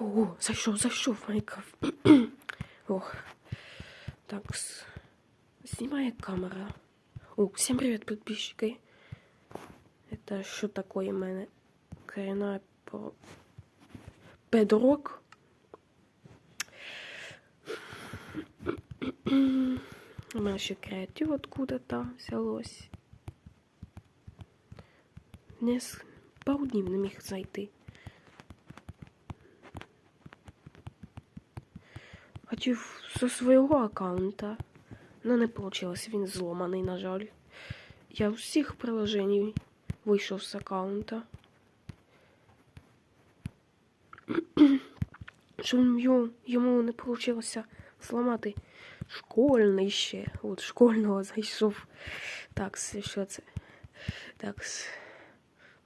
О, зайшов, зайшов Майнкрафт. Ох. Так, снимает камера. О, всем привет, подписчики. Это что такое мене? Коренная по... Бедрок. У мене ще креатив откуда-то взялось. Не з пару днів не міг зайти. хотів со свого аккаунта, але не вийшло, він зломаний, на жаль. Я всіх приложений вийшов з аккаунта. Що йому, не получилося зламати школьний ще. От школьного зайшов. Так, що це? Так.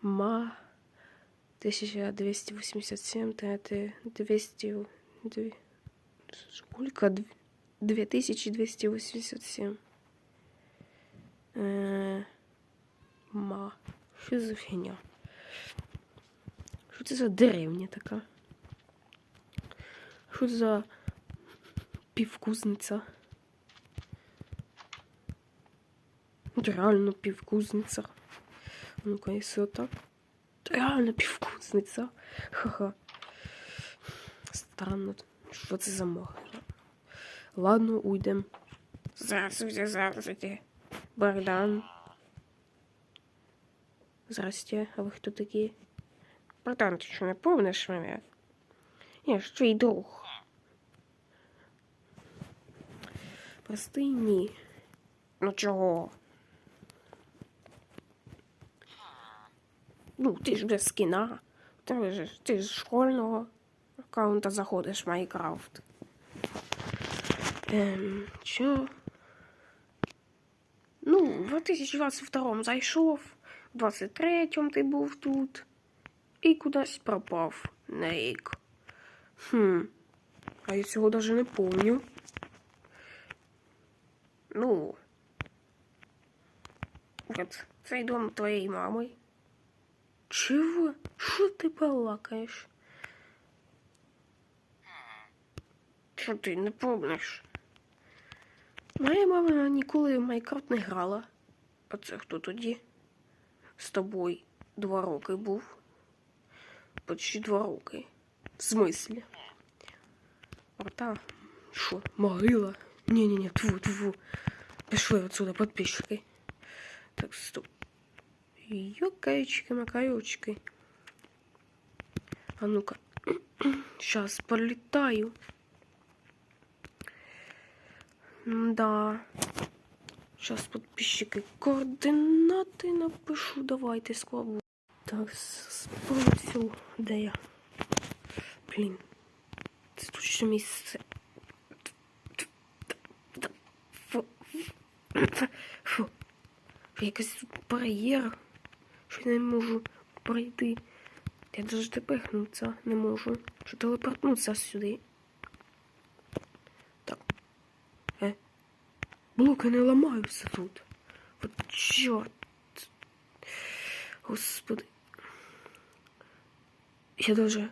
Ма 1287 та 200. Шпулька 2287. Е, Ма. Що за фигня? Что это за деревня така? Що це за півкузниця? Реально пивкузница. Ну-ка, якщо это Реально пивкузница. Ха-ха. Странно. Що це за мога? Ладно, уйдем. Здравствуйте, здравствуйте. Богдан. Здрасте, а ви хто такі? Богдан, ти що не помниш мене? Я ж твій друг. Простий ні. Ну чого? Ну, ти ж без скіна. Ти ж, ти ж школьного аккаунта заходиш в Майнкрафт. Ем, чо? Ну, в 2022 зайшов, в 23-му ти був тут і кудись пропав на рік. Хм. А я цього даже не помню. Ну. От, цей дом твоєї мами. Чего? Що ти балакаєш? Що ти не помниш? Моя мама ніколи в Майнкрафт не грала. А це хто тоді? З тобою два роки був. Почти два роки. В смислі? Ота. Що, могила? Ні-ні-ні, тву, тву. Пішли отсюда, подписчики. Так, стоп. Йокаечки, макаючки. А ну-ка. Сейчас полетаю. Да. Сейчас подписчики координати напишу. Давайте складу. Так, спросил. Де я? Блін. Це точно місце. Фу. Якась тут бар'єр. Що я не можу пройти. Я навіть допихнутися не можу. Що телепортнутися сюди. Так. Е. Блоки не ламаються тут. От чорт. Господи. Я даже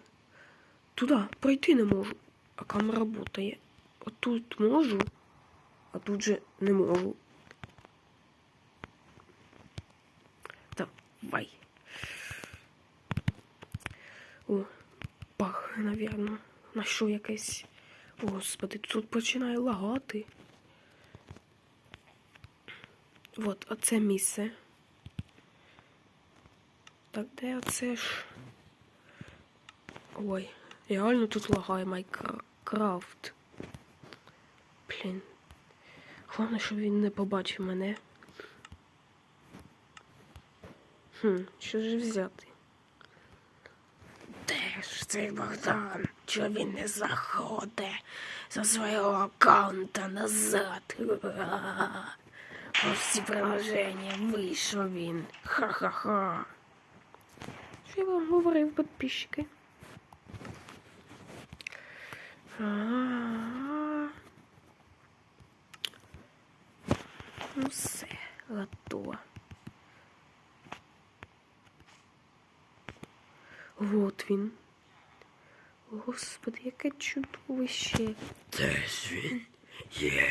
туди пройти не можу. А камера работає. От тут можу, а тут же не можу. Давай. О, пах, навірно. На що якесь. Господи, тут починає лагати. От, оце місце. Так, де оце ж? Ой, реально тут лагає Майнкрафт. Блін. Головне, щоб він не побачив мене. Хм, що ж взяти? Де ж цей Богдан? Чого він не заходить за свого аккаунта назад? Всі приложення вийшов він. Ха-ха-ха. Що я вам говорив, підписчики? Ага. Ну все, готово. Вот він. Господи, яке чудовище. Теж він є.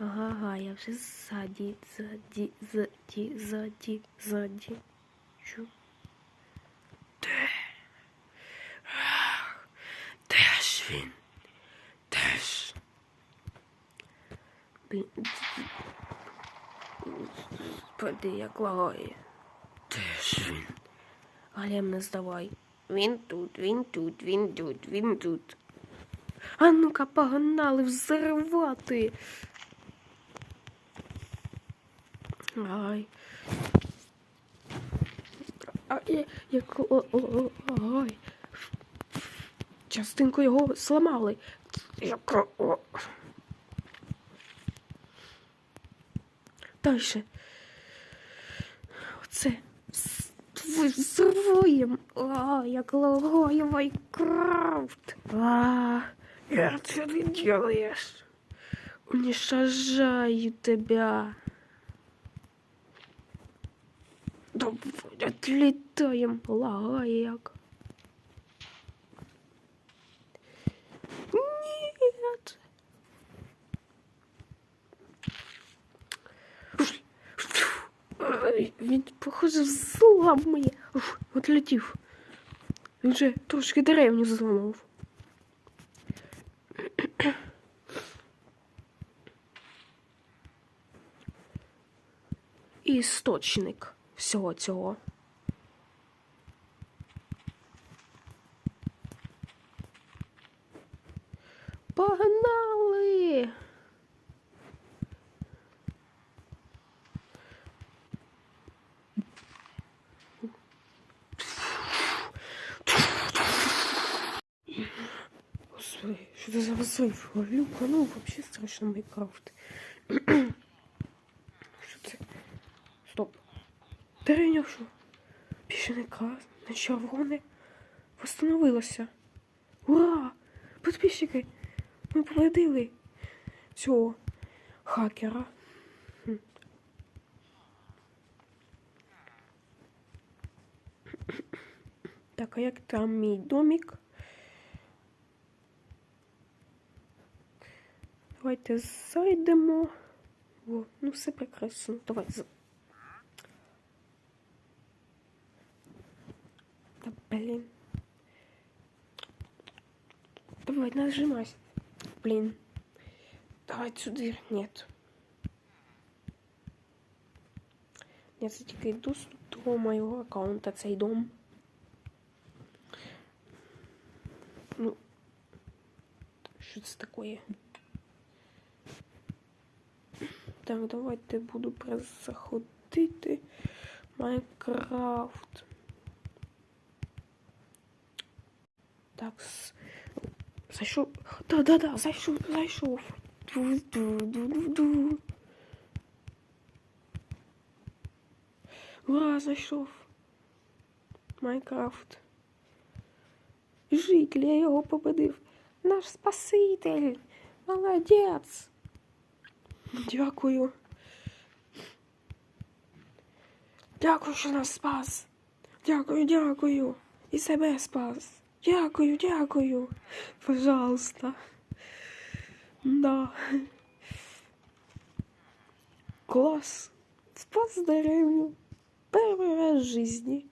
Ага, я вже ззаді, ззаді, ззаді, ззаді, ззаді. Чу. Теж він. Теж. Блін. Господи, як лагає. Теж він. Галем не здавай. Він тут, він тут, він тут, він тут. А ну-ка, погнали взривати. Ай. А, я, як, о, о, о, ай. Частинку його о. Дальше. Оце. Взриваємо. А, як лагає Майнкрафт. А, як це ты делаешь? Уничтожаю тебя. Давай, отлетаем. Лагає як. Нет. Він, похоже, зламає. Уф, Отлетів. Він вже трошки деревню зламав. Істочник всього цього. Погнали! Господи, що це за взрыв? Люка, ну вообще страшно Майнкрафт. Що це? Стоп. Більше не крас, не червоне. Восстановилося. Ура! Підписчики! Ми победили цього хакера. Так, а як там мій домик? Давайте зайдемо. О, ну все прекрасно. Давай. З- Та блін. Давай, нажимайся. Блін. Давай сюди. Нет. Я це тільки доступ до моєго аккаунта, цей дом. Ну, що це таке? Так, давайте буду перезаходити. Майнкрафт. Так, зайшов. Да, да, да, зайшов, зайшов. Ду-ду-ду-ду-ду. Ура, зайшов. Майнкрафт. Житель, я його победив. Наш спаситель. Молодець. Дякую. Дякую, що нас спас. Дякую, дякую. І себе спас. Дякую, дякую. Пожалуйста. Да. Класс. Спас деревню. Первый раз в жизни.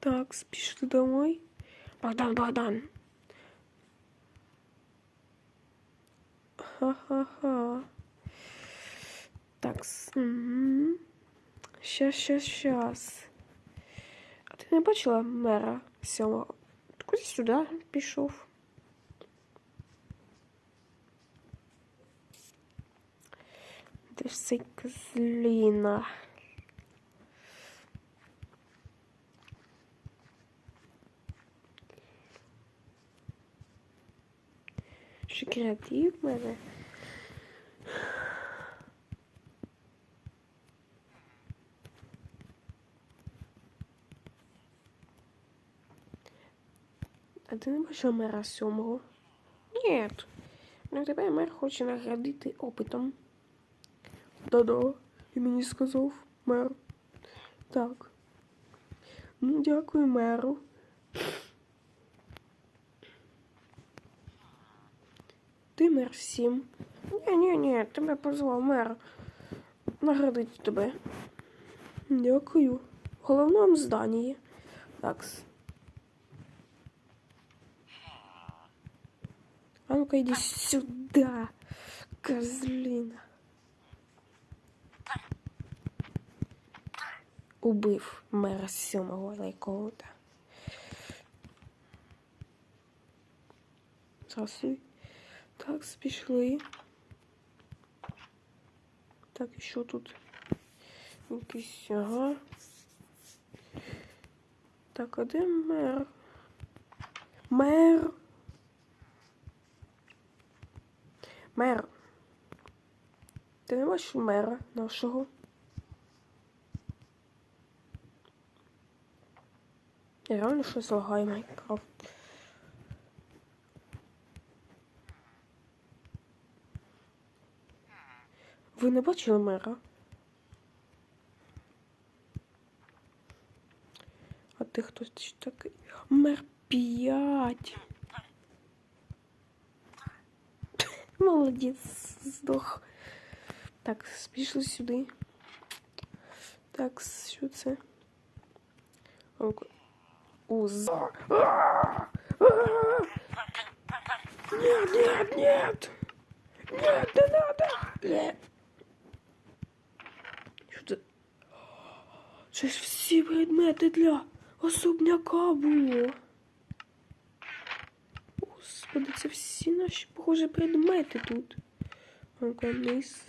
Так, спеши домой. Богдан, Богдан. Ха-ха-ха. Так, с- мгм. щас, щас, щас. А ти не бачила мера сьомого? Куди сюди пішов? Де ж цей козліна? Ще креатив в мене. А ти не бачила мера сьомого? Ні. Ну тебе мер хоче наградити опитом. Да-да, і мені сказав мер. Так. Ну, дякую меру. Ти мер всім. Ні, ні, ні, тебе позвав мер. Наградить тебе. Дякую. В головному зданні. Такс. А ну-ка иди сюда, козлина. Убив мера сьомого лайкоута. Засуй. Так, пішли. Так, і що тут? Якийсь, ага. Так, а де мер? Мер. Мер. Ти не бачиш мера нашого? Я реально щось лагає Майнкрафт. Ви не бачили мера? А ти хтось такий? Мер 5. Молодець, здох. Так, пішли сюди. Так, що це? Уз. Нет, нет, нет! Нет, не надо! Нет. Що це? Це ж всі предмети для особняка було. Господи, це всі наші, похоже, предмети тут. Вниз.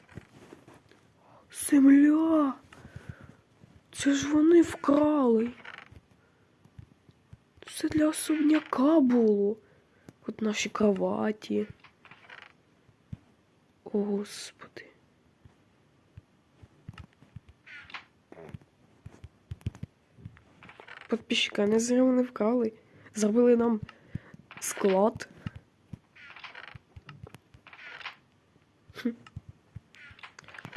Земля! Це ж вони вкрали. Це для особняка було. От наші кроваті. О, Господи. Подписчика не зря вони вкрали. Зробили нам склад.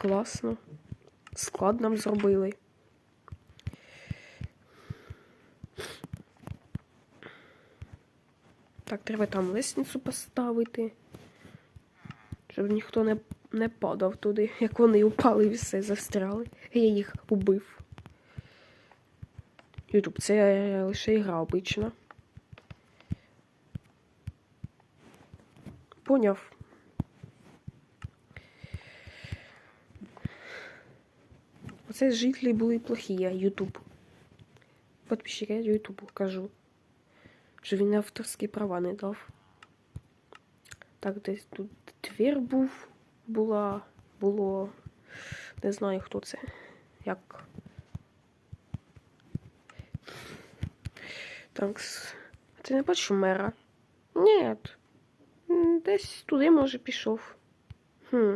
Класно. Склад нам зробили. Так, треба там лестницю поставити. Щоб ніхто не, не падав туди, як вони упали і все застряли. Я їх убив. Ютуб, це лише ігра обична. Поняв. Оце жителі були плохі, я Ютуб. Подписчики, Ютубу кажу. Що він авторські права не дав. Так, десь тут двір був, була, було. Не знаю, хто це. Як. Так. с- Ти не бачиш мера? Ні. Десь туди, може, пішов. Хм.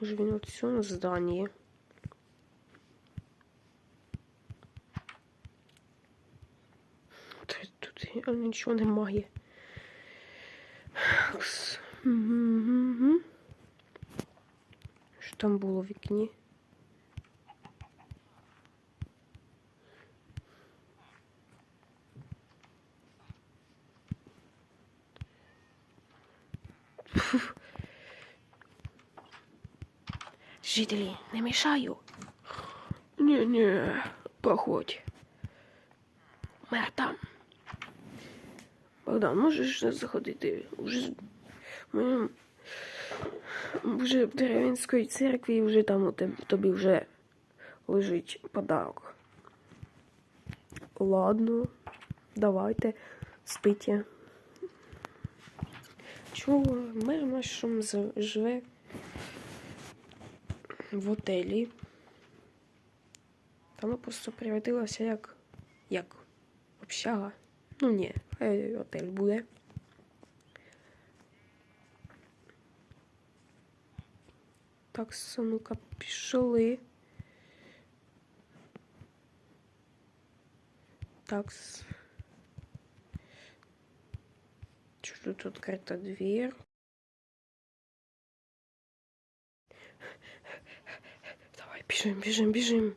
Може він у на зданні. Та Тут нічого немає. Що там було в вікні? Фух. Жителі, не мішаю. Ні, ні, проходь. Мер там. Богдан, можеш заходити? Уже ми вже в деревенській церкві, вже там у тобі вже лежить подарок. Ладно, давайте, спите. Чого мер нашим живе в отелі. Там просто превратилася як. як общага. Ну ні, хай отель буде. Так, ну-ка, пішли. Так. с- тут открыта дверь? Бежим, бежим, бежим.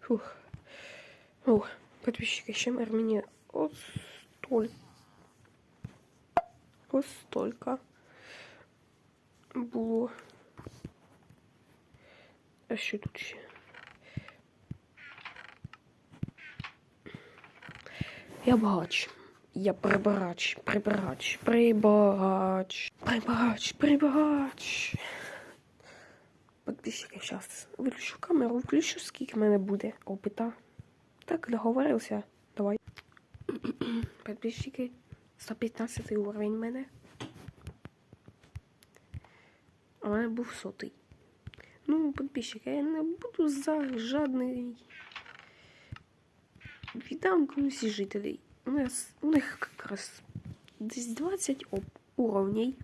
Фух. Ух, подписчики, ще мер мені ось столь. Ось столько було. А що тут ще? Я багач. Я прибирач, прибирач, прибирач, прибирач, прибирач. Подписчики, зараз виключу камеру, включу, скільки в мене буде опита. Так, договорився. Давай. Подписчики, 115 уровень в мене. А в мене був сотий. Ну, подписчики, я не буду за жадний. Віддам комусь жителей. У нас у них якраз десь 20 уровней.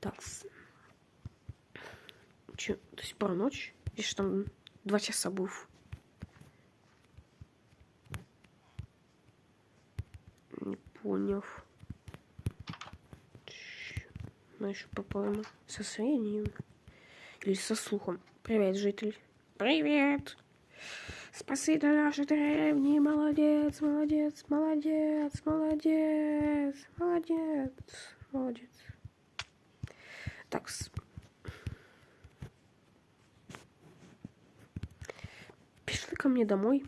Так. Че, то есть про ночь? Ж там два часа був. Не поняв. Чё? Ну, еще по-моему, со зрением. Или со слухом. Привет, житель. Привет! Спаситель нашей деревни, молодец, молодец, молодец, молодец, молодец, молодец. Так, ко мне домой.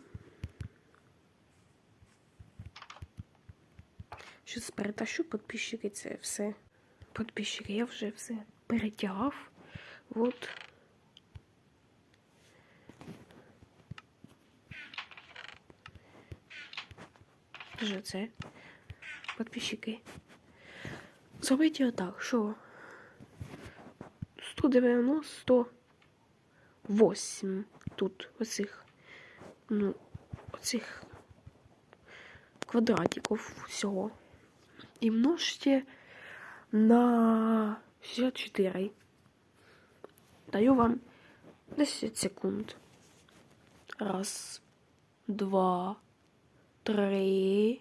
Щось перетащу подписчики, це все. Подписчики, я вже все перетягав. Вот. Вже це. Подписчики. Зробіть отак, що 198 тут оцих, ну, оцих квадратиків всього. І множте на 64. Даю вам 10 секунд. Раз, два, три,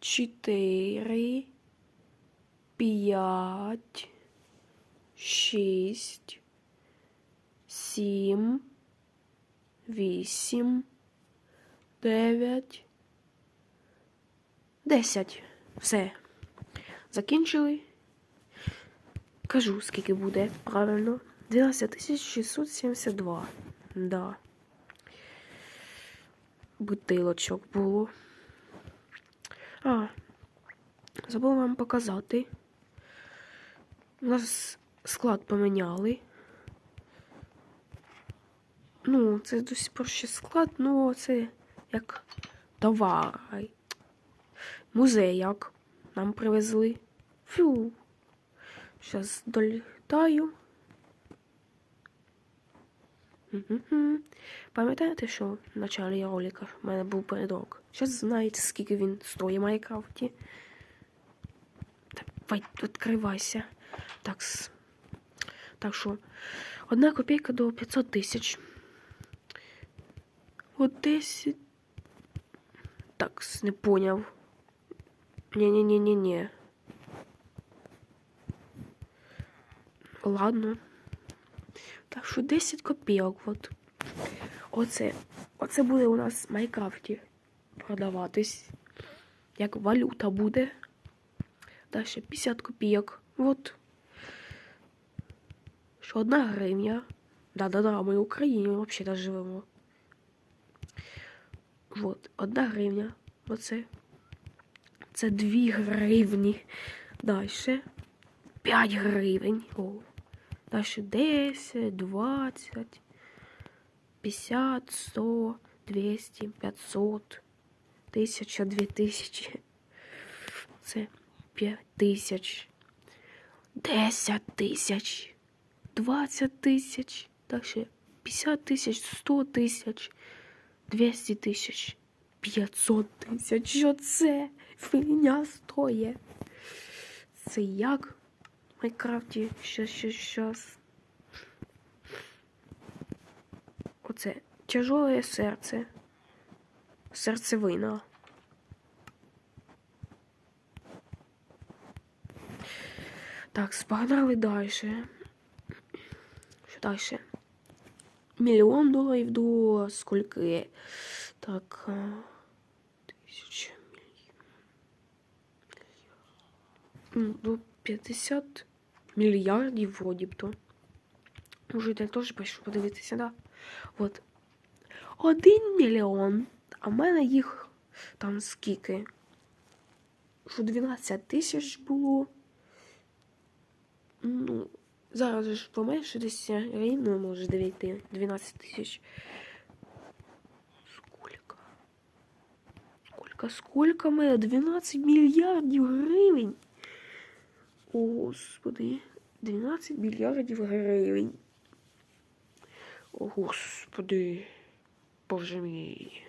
чотири, п'ять, шість, сім, вісім, дев'ять, десять. Все. Закінчили. Кажу, скільки буде правильно. 12672. Да. Бутилочок було. А, забув вам показати. У нас склад поміняли. Ну, це до сих пор ще склад, ну це як товар. Музей як нам привезли. Фу. Зараз долітаю. Пам'ятаєте, що в началі ролика в мене був передок? Зараз знаєте, скільки він стоїть в Майнкрафті. Давай, відкривайся. Так, так що, одна копійка до 500 тисяч. 10. Так, не поняв. Ні-ні-ні-ні-ні. Ладно. Так що 10 копійок. От. Оце. Оце буде у нас в Майнкрафті продаватись. Як валюта буде. Далі 50 копійок. От. Що одна гривня. Да-да-да, ми в Україні взагалі живемо. Вот, одна гривня. Оце. Це 2 гривні. Далі 5 гривень. О. Далі 10, 20, 50, 100, 200, 500, 1000, 2000. Це 5 тисяч, 10 тисяч, 20 тисяч, далі 50 тисяч, 100 тисяч, 200 тисяч, 500 тисяч. Що це? Фігня стоїть. Це як? В Майнкрафті щас, щас, щас. Оце тяжеле серце. Серцевина. Так, спогнали далі. Що далі? Мільйон доларів до скільки? Так. а, Тисяча мільйонів. До 50 мільярдів, вроді б то. Може, я теж пишу подивитися, да? От. Один мільйон. А в мене їх там скільки? Що 12 тисяч було. Ну, зараз ж поменшитися рівно може дивіти 12 тисяч. Сколько? Сколько, сколько мене? 12 мільярдів гривень. О, господи. 12 мільярдів гривень. О, господи. Боже мій.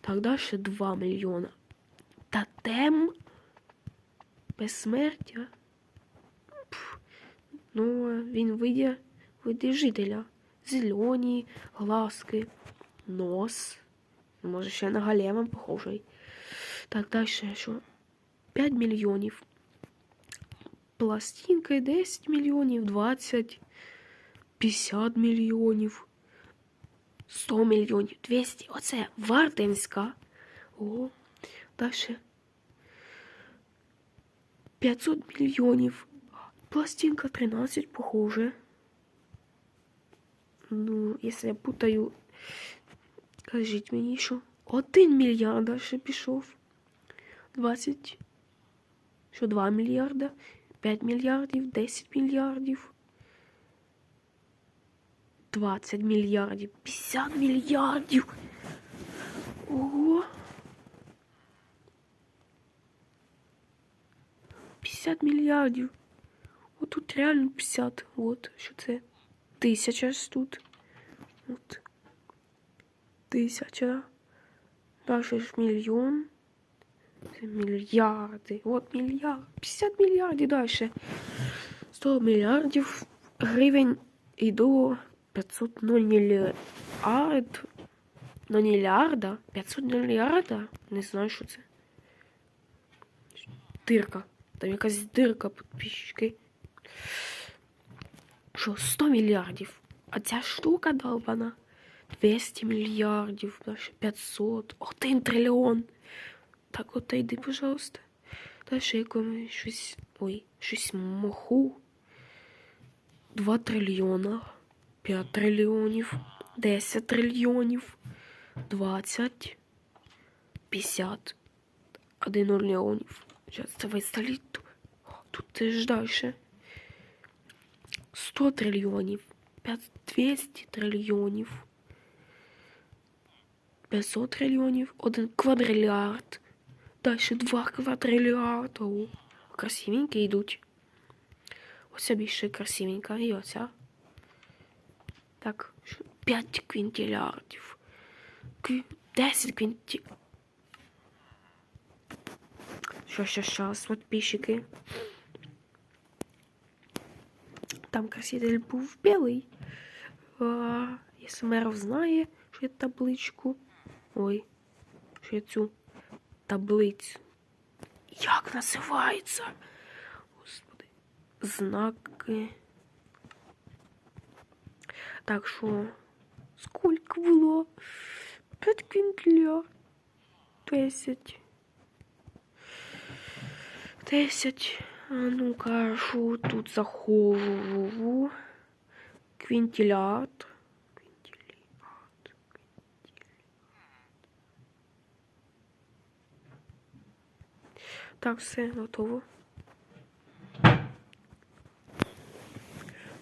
Так, далі 2 мільйона. Тотем безсмертя. Ну, він вийде, вийде жителя. Зелені, глазки, нос. Може, ще на голема похожий. Так, далі що? 5 мільйонів. Пластинка 10 мільйонів, 20, 50 мільйонів, 100 мільйонів, 200. Оце Вартемська. О, далі. 500 мільйонів. Пластинка 13, похоже. Ну, якщо я путаю, кажіть мені, що 1 мільярд далі пішов. 20. Що 2 мільярда, 5 мільярдів, 10 мільярдів. 20 мільярдів, 50 мільярдів. Ого. 50 мільярдів. От тут реально 50. От, що це? Тисяча ж тут. От. Тисяча. Далі ж мільйон. Це мільярди. От мільярд. 50 мільярдів далі. 100 мільярдів гривень і до 500 мільярд. На мільярда? 500 мільярда? Не знаю, що це. Дирка. Там якась дирка підписчики. Що, 100 мільярдів? А ця штука долбана. 200 мільярдів, 500, 1 трильйон. Так, от йди, пожалуйста. Далі якомусь щось. Ой, щось моху. 2 трильйона, 5 трильйонів, 10 трильйонів, 20, 50, 1 мільйонів. Зараз це виставить. Тут теж далі. 100 трильйонів, 200 трильйонів, 500 трильйонів, 1 квадрильярд. Далі 2 квадрильярда. О, красивенькі йдуть. Оця більше красивенька і оця. Так, 5 квінтилярдів. Кві... 10 квінті... Що, що, щас, підписчики. Там краситель був білий. А, якщо Меров знає, що я табличку. Ой, що я цю таблицю. Як називається? Господи. Знаки. Так що, скільки було? 5 квінтля. 10. 10. А ну-ка, що тут захову? Квінтилят. Квінтилят. Так, все готово.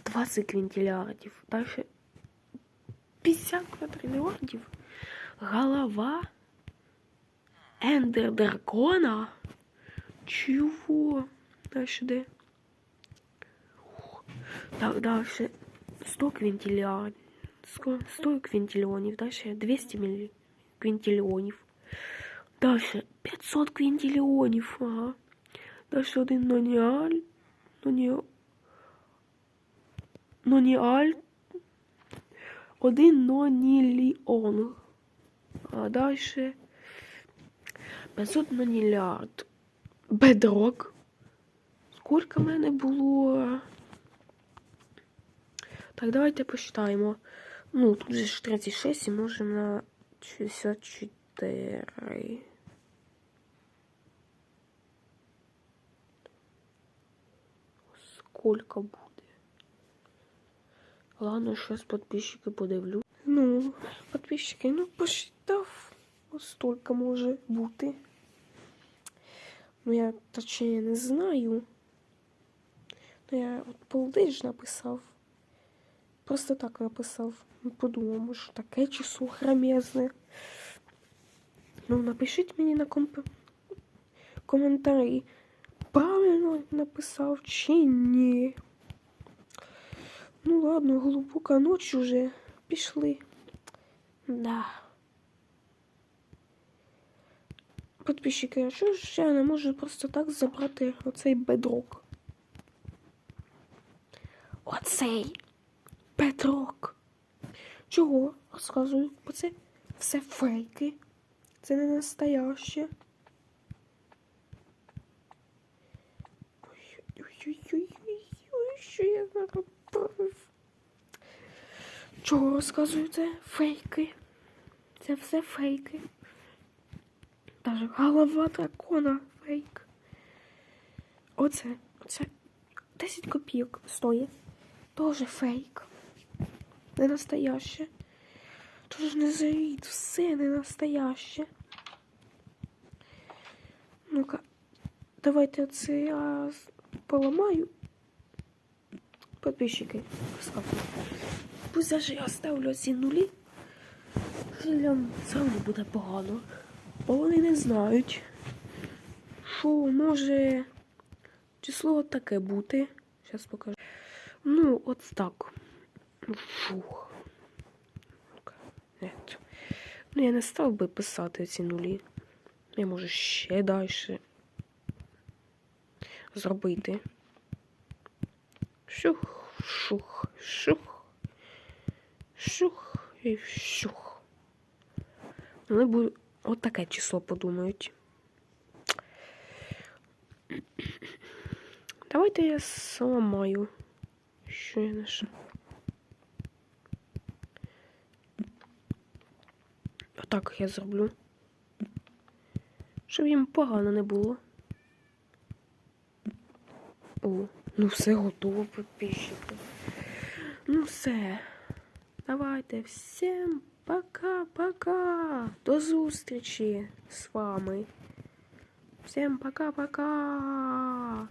20 квінтилярдів. Дальше 50 квадрильярдів. Голова Ендер Дракона. Чего? Дальше де? Так, дальше 100 квинтиллион. 100 квинтиллионов. Дальше 200 милли... квинтиллионов. Дальше 500 квинтиллионов. Ага. Дальше один ноніаль. Ноні... Ноніаль. Один ноніліон. А дальше 500 нонілярд. Бедрок. Скільки в мене було? Так, давайте посчитаємо. Ну, тут же ж 36 і можемо на 64. Сколько буде? Ладно, щас подписчики подивлю. Ну, подписчики, ну посчитав, ось столько може бути. Ну, я точніше не знаю. Ну, я от полдиш написав. Просто так написав. Ну, Подумав, може таке число храмезне. Ну, напишіть мені на комп... коментарі, правильно написав чи ні. Ну ладно, глибока ніч уже. Пішли. Да. Подписчики, а що ж я не можу просто так забрати оцей бедрок? Оцей бедрок. Чого? Розказую, бо це все фейки. Це не настояще. Ой-ой-ой-ой-ой, що я наробив? Чого розказую це? Фейки. Це все фейки. Даже голова дракона фейк. Оце, оце 10 копійок стоїть. Тоже фейк. Не настояще. Тож не завіть, все не настояще. Ну-ка, давайте оце я поламаю. Подписчики, скажу. Пусть даже я оставлю ці нулі. Людям одно буде погано. Бо вони не знають, що може число таке бути. Зараз покажу. Ну, от так. Фух. Нет. Ну, я не став би писати ці нулі. Я можу ще далі зробити. Шух, шух, шух, шух і шух. Вони будуть от таке число подумають. Давайте я зламаю. Що я знайшов? Отак я зроблю. Щоб їм погано не було. О, ну все готово, підписчики. Ну все. Давайте всім пока-пока. До зустрічі з вами. Всім пока-пока.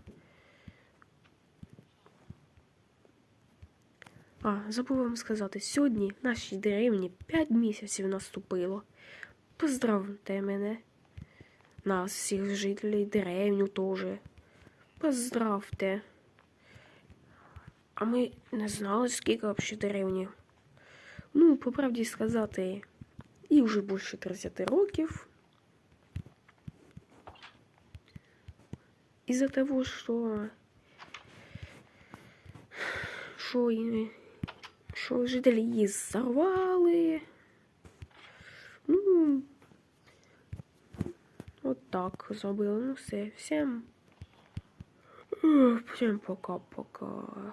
А, забув вам сказати, сьогодні нашій деревні 5 місяців наступило. Поздравте мене. Нас, всіх жителів деревню теж. Поздравте. А ми не знали, скільки взагалі деревні. Ну, по правді сказати, і вже більше 30 років. Із-за того, що що, і- що жителі її зарвали. Ну, от так зробили. Ну все. Всім, всім пока-пока.